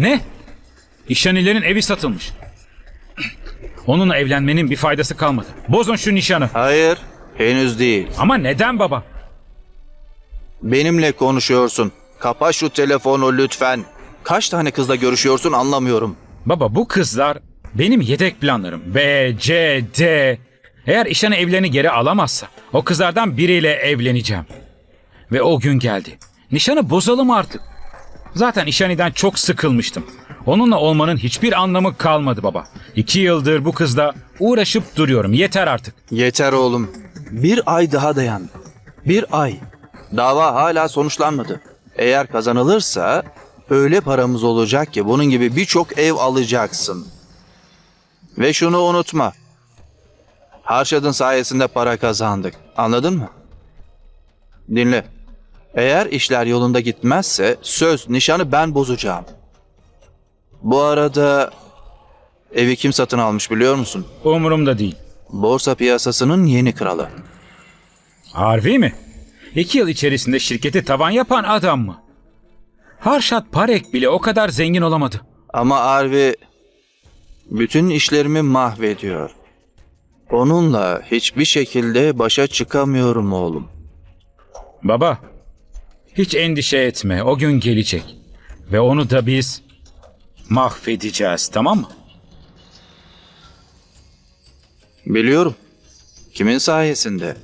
Ne? İşhanilerin evi satılmış. Onunla evlenmenin bir faydası kalmadı. Bozun şu nişanı. Hayır, henüz değil. Ama neden baba? Benimle konuşuyorsun. Kapa şu telefonu lütfen. Kaç tane kızla görüşüyorsun anlamıyorum. Baba bu kızlar benim yedek planlarım. B, C, D. Eğer işhani evlerini geri alamazsa o kızlardan biriyle evleneceğim. Ve o gün geldi. Nişanı bozalım artık. Zaten işhaniden çok sıkılmıştım. Onunla olmanın hiçbir anlamı kalmadı baba. İki yıldır bu kızla uğraşıp duruyorum. Yeter artık. Yeter oğlum. Bir ay daha dayan. Bir ay. Dava hala sonuçlanmadı. Eğer kazanılırsa öyle paramız olacak ki bunun gibi birçok ev alacaksın. Ve şunu unutma. Harşad'ın sayesinde para kazandık. Anladın mı? Dinle. Eğer işler yolunda gitmezse söz nişanı ben bozacağım. Bu arada evi kim satın almış biliyor musun? Umurumda değil. Borsa piyasasının yeni kralı. Harbi mi? İki yıl içerisinde şirketi tavan yapan adam mı? Harşat Parek bile o kadar zengin olamadı. Ama Arvi bütün işlerimi mahvediyor. Onunla hiçbir şekilde başa çıkamıyorum oğlum. Baba, hiç endişe etme. O gün gelecek. Ve onu da biz mahvedeceğiz, tamam mı? Biliyorum. Kimin sayesinde?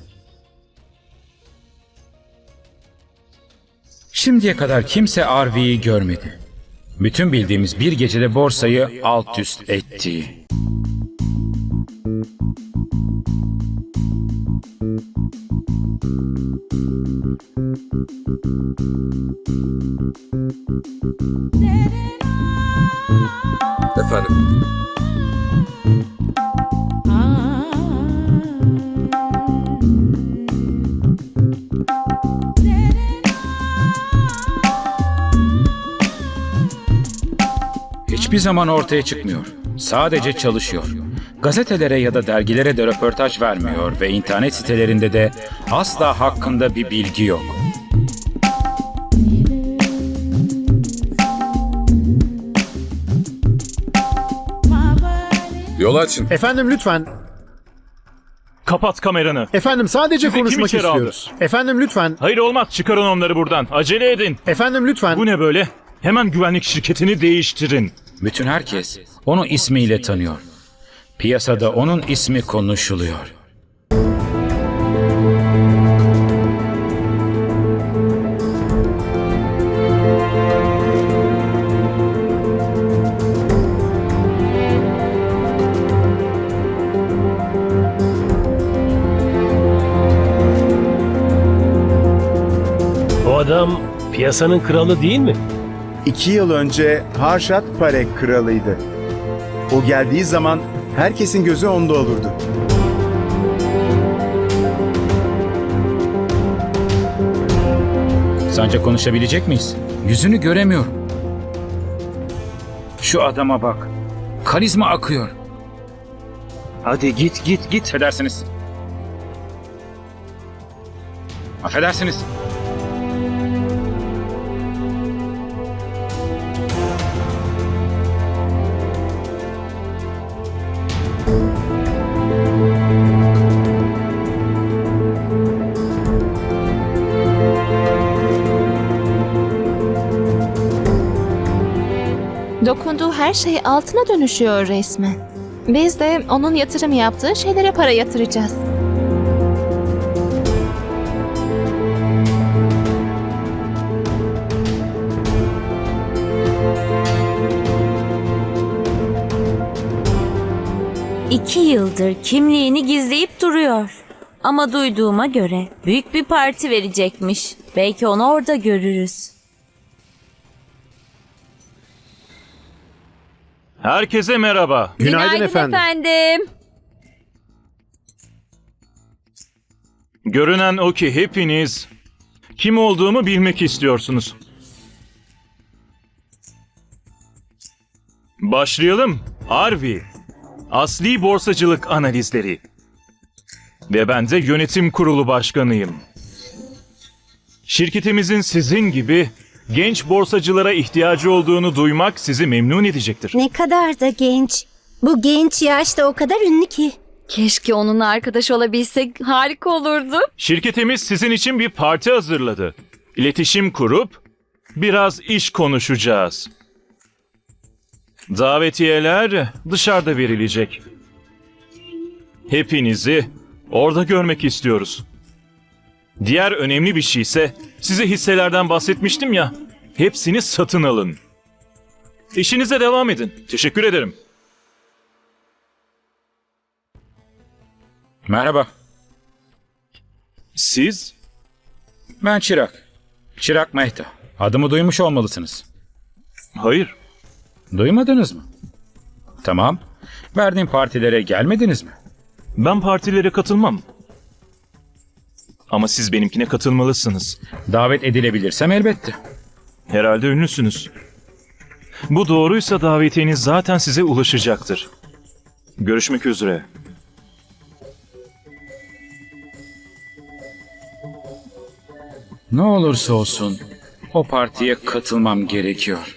Şimdiye kadar kimse Arvi'yi görmedi. Bütün bildiğimiz bir gecede borsayı alt üst etti. Efendim. Hiçbir zaman ortaya çıkmıyor. Sadece çalışıyor. Gazetelere ya da dergilere de röportaj vermiyor ve internet sitelerinde de asla hakkında bir bilgi yok. Yol açın. Efendim lütfen. Kapat kameranı. Efendim sadece Sizi kim konuşmak içeri istiyoruz. Efendim lütfen. Hayır olmaz çıkarın onları buradan. Acele edin. Efendim lütfen. Bu ne böyle? Hemen güvenlik şirketini değiştirin. Bütün herkes onu ismiyle tanıyor. Piyasada onun ismi konuşuluyor. Piyasanın kralı değil mi? İki yıl önce Harşat Parek kralıydı. O geldiği zaman herkesin gözü onda olurdu. Sence konuşabilecek miyiz? Yüzünü göremiyorum. Şu adama bak. Karizma akıyor. Hadi git git git. Affedersiniz. Affedersiniz. Dokunduğu her şey altına dönüşüyor resmen. Biz de onun yatırım yaptığı şeylere para yatıracağız. İki yıldır kimliğini gizleyip duruyor. Ama duyduğuma göre büyük bir parti verecekmiş. Belki onu orada görürüz. Herkese merhaba. Günaydın, efendim. efendim. Görünen o ki hepiniz kim olduğumu bilmek istiyorsunuz. Başlayalım. Arvi. Asli borsacılık analizleri. Ve ben de yönetim kurulu başkanıyım. Şirketimizin sizin gibi Genç borsacılara ihtiyacı olduğunu duymak sizi memnun edecektir. Ne kadar da genç. Bu genç yaşta o kadar ünlü ki. Keşke onunla arkadaş olabilsek harika olurdu. Şirketimiz sizin için bir parti hazırladı. İletişim kurup biraz iş konuşacağız. Davetiyeler dışarıda verilecek. Hepinizi orada görmek istiyoruz. Diğer önemli bir şey ise size hisselerden bahsetmiştim ya. Hepsini satın alın. İşinize devam edin. Teşekkür ederim. Merhaba. Siz Ben Çırak. Çırak Mehta. Adımı duymuş olmalısınız. hayır. Duymadınız mı? Tamam. Verdiğim partilere gelmediniz mi? Ben partilere katılmam. Ama siz benimkine katılmalısınız. Davet edilebilirsem elbette. Herhalde ünlüsünüz. Bu doğruysa davetiyeniz zaten size ulaşacaktır. Görüşmek üzere. Ne olursa olsun o partiye katılmam gerekiyor.